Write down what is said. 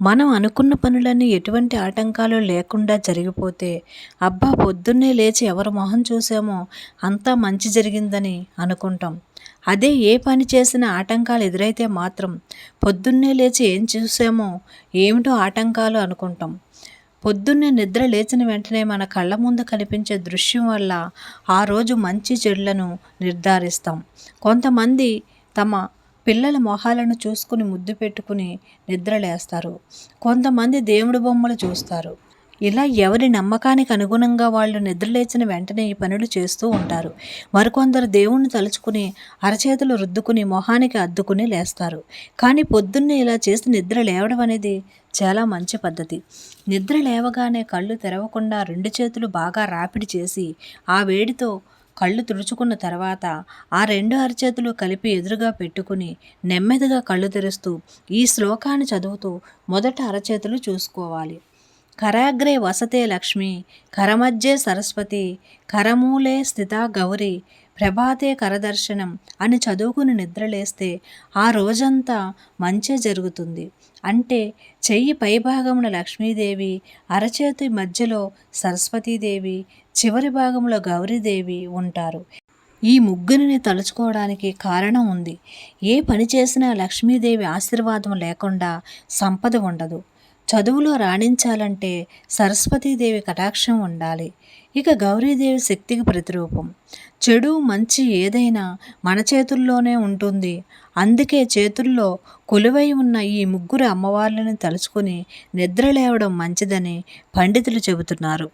మనం అనుకున్న పనులన్నీ ఎటువంటి ఆటంకాలు లేకుండా జరిగిపోతే అబ్బా పొద్దున్నే లేచి ఎవరి మొహం చూసామో అంతా మంచి జరిగిందని అనుకుంటాం. అదే ఏ పని చేసినా ఆటంకాలు ఎదురైతే మాత్రం పొద్దున్నే లేచి ఏం చూసామో ఏమిటో ఆటంకాలు అనుకుంటాం. పొద్దున్నే నిద్ర లేచిన వెంటనే మన కళ్ళ ముందు కనిపించే దృశ్యం వల్ల ఆ రోజు మంచి చెడులను నిర్ధారిస్తాం. కొంతమంది తమ పిల్లల మొహాలను చూసుకుని ముద్దు పెట్టుకుని నిద్రలేస్తారు. కొంతమంది దేవుడి బొమ్మలు చూస్తారు. ఇలా ఎవరి నమ్మకానికి అనుగుణంగా వాళ్ళు నిద్రలేచిన వెంటనే ఈ పనులు చేస్తూ ఉంటారు. మరికొందరు దేవుణ్ణి తలుచుకుని అరచేతులు రుద్దుకుని మొహానికి అద్దుకుని లేస్తారు. కానీ పొద్దున్నే ఇలా చేసి నిద్ర లేవడం అనేది చాలా మంచి పద్ధతి. నిద్ర లేవగానే కళ్ళు తెరవకుండా రెండు చేతులు బాగా రాపిడి చేసి ఆ వేడితో కళ్ళు తుడుచుకున్న తర్వాత ఆ రెండు అరచేతులు కలిపి ఎదురుగా పెట్టుకుని నెమ్మదిగా కళ్ళు తెరుస్తూ ఈ శ్లోకాన్ని చదువుతూ మొదట అరచేతులు చూసుకోవాలి. కరాగ్రే వసతే లక్ష్మి కరమధ్యే సరస్వతి కరమూలే స్థిత గౌరి ప్రభాతే కరదర్శనం అని చదువుకుని నిద్రలేస్తే ఆ రోజంతా మంచే జరుగుతుంది. అంటే చెయ్యి పైభాగమున లక్ష్మీదేవి అరచేతి మధ్యలో సరస్వతీదేవి చివరి భాగంలో గౌరీదేవి ఉంటారు. ఈ ముగ్గురిని తలుచుకోవడానికి కారణం ఉంది. ఏ పని చేసినా లక్ష్మీదేవి ఆశీర్వాదం లేకుండా సంపద ఉండదు. చదువులో రాణించాలంటే సరస్వతీదేవి కటాక్షం ఉండాలి. ఇక గౌరీదేవి శక్తికి ప్రతిరూపం. చెడు మంచి ఏదైనా మన చేతుల్లోనే ఉంటుంది. అందుకే చేతుల్లో కొలువై ఉన్న ఈ ముగ్గురు అమ్మవార్లను తలుచుకుని నిద్రలేవడం మంచిదని పండితులు చెబుతున్నారు.